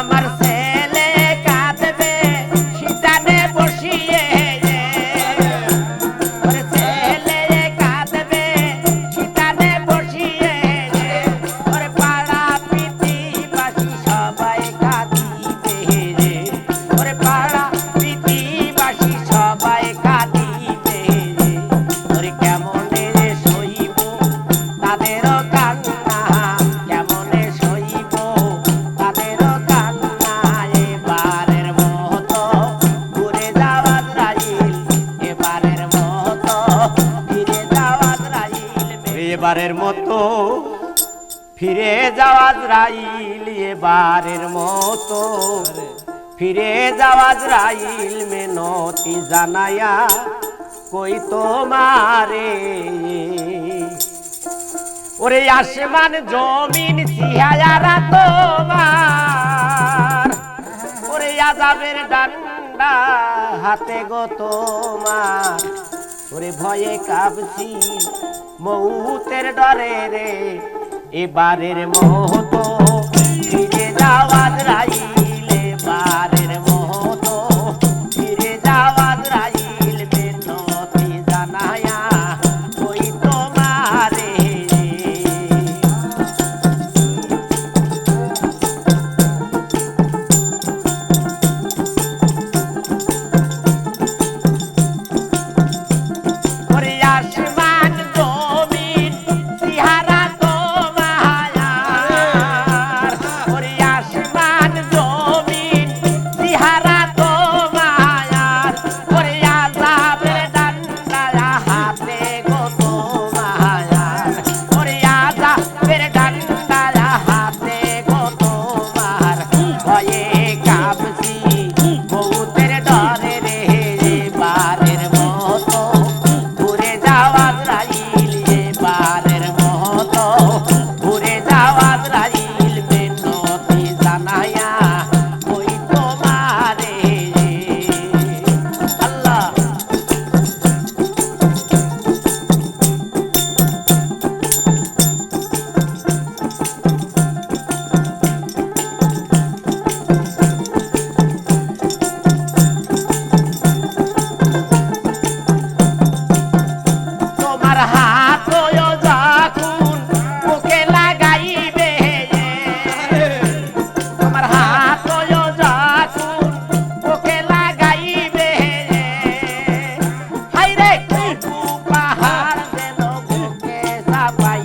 আমার এবারের মতো ফিরে যাওয়া রাইল, এবারের মতো ফিরে যাওয়া রাইল মেনতি জানায়া কই তোমারে? ওরে আসমান জমিন সিহায়ারা তোমার, ওরে আজাবের ডান্ডা হাতে গো তোমার। ওরে ভয়ে কাঁপছি মৌতের ডরে রে এবারের মতো trabalhar.